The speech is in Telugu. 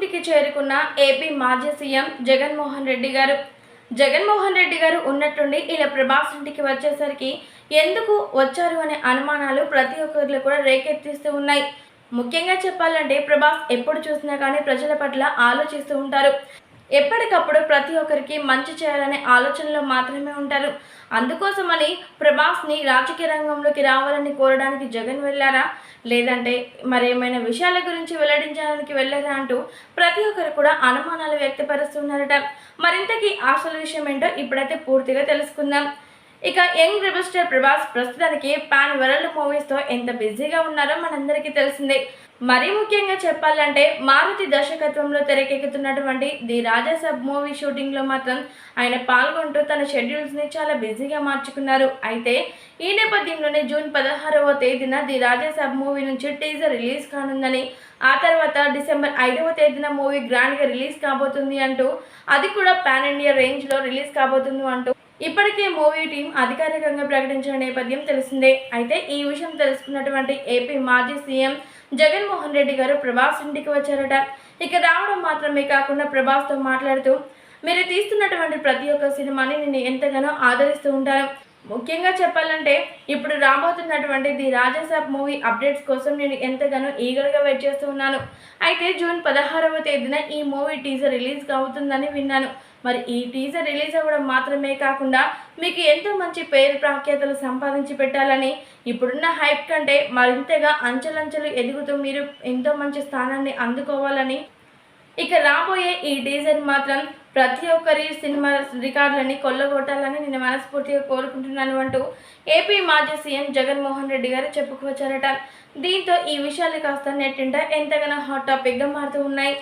ఇంటికి చేరుకున్న ఏపీ మాజీ సీఎం జగన్మోహన్ రెడ్డి గారు. జగన్మోహన్ రెడ్డి గారు ఉన్నట్టుండి ఇలా ప్రభాస్ ఇంటికి వచ్చేసరికి ఎందుకు వచ్చారు అనే అనుమానాలు ప్రతి ఒక్కరిలో కూడా రేకెత్తిస్తూ ఉన్నాయి. ముఖ్యంగా చెప్పాలంటే ప్రభాస్ ఎప్పుడు చూసినా కానీ ప్రజల పట్ల ఆలోచిస్తూ ఉంటారు. ఎప్పటికప్పుడు ప్రతి ఒక్కరికి మంచి చేయాలనే ఆలోచనలో మాత్రమే ఉంటారు. అందుకోసమని ప్రభాస్ని రాజకీయ రంగంలోకి రావాలని కోరడానికి జగన్ వెళ్ళారా? లేదంటే మరేమైనా విషయాల గురించి వెల్లడించడానికి వెళ్ళారా అంటూ ప్రతి ఒక్కరు కూడా అనుమానాలు వ్యక్తపరుస్తున్నారట. మరింతకి అసలు విషయం ఏంటో ఇప్పుడైతే పూర్తిగా తెలుసుకుందాం. ఇక యంగ్ రెబల్ స్టార్ ప్రభాస్ ప్రస్తుతానికి పాన్ వరల్డ్ మూవీస్తో ఎంత బిజీగా ఉన్నారో మనందరికీ తెలిసిందే. మరీ ముఖ్యంగా చెప్పాలంటే మారుతి దర్శకత్వంలో తెరకెక్కుతున్నటువంటి ది రాజాసాబ్ మూవీ షూటింగ్లో మాత్రం ఆయన పాల్గొంటూ తన షెడ్యూల్స్ని చాలా బిజీగా మార్చుకున్నారు. అయితే ఈ నేపథ్యంలోనే జూన్ పదహారవ తేదీన ది రాజాసాబ్ మూవీ నుంచి టీజర్ రిలీజ్ కానుందని ఆ తర్వాత డిసెంబర్ ఐదవ తేదీన మూవీ గ్రాండ్గా రిలీజ్ కాబోతుంది అంటూ అది కూడా పాన్ ఇండియా రేంజ్లో రిలీజ్ కాబోతుంది అంటూ ఇప్పటికే మూవీ టీం అధికారికంగా ప్రకటించిన నేపథ్యం తెలిసిందే. అయితే ఈ విషయం తెలుసుకున్నటువంటి ఏపీ మాజీ సీఎం జగన్మోహన్ రెడ్డి గారు ప్రభాస్ ఇంటికి వచ్చారట. ఇక రావడం మాత్రమే కాకుండా ప్రభాస్తో మాట్లాడుతూ మీరు తీస్తున్నటువంటి ప్రతి ఒక్క సినిమాని నేను ఎంతగానో ఆదరిస్తూ ఉంటాను. ముఖ్యంగా చెప్పాలంటే ఇప్పుడు రాబోతున్నటువంటి ది రాజాసాబ్ మూవీ అప్డేట్స్ కోసం నేను ఎంతగానో ఈగర్గా వెయిట్ చేస్తూ ఉన్నాను. అయితే జూన్ పదహారవ తేదీన ఈ మూవీ టీజర్ రిలీజ్ అవుతుందని విన్నాను. మరి ఈ టీజర్ రిలీజ్ అవ్వడం మాత్రమే కాకుండా మీకు ఎంతో మంచి పేరు ప్రాఖ్యాతలు సంపాదించి పెట్టాలని ఇప్పుడున్న హైప్ కంటే మరింతగా అంచెలంచెలు ఎదుగుతూ మీరు ఎంతో మంచి స్థానాన్ని అందుకోవాలని ఇక రాబోయే ఈ డీజర్ మాత్రం ప్రతి ఒక్కరి సినిమా రికార్డులని కొల్లగొట్టాలని నేను మనస్ఫూర్తిగా కోరుకుంటున్నాను అంటూ ఏపీ మాజీ సీఎం జగన్మోహన్ రెడ్డి గారు చెప్పుకొచ్చారట దీంతో ఈ విషయాలు కాస్త నెట్టింట ఎంతగానో హాట్ టాపిక్గా మారుతూ ఉన్నాయి.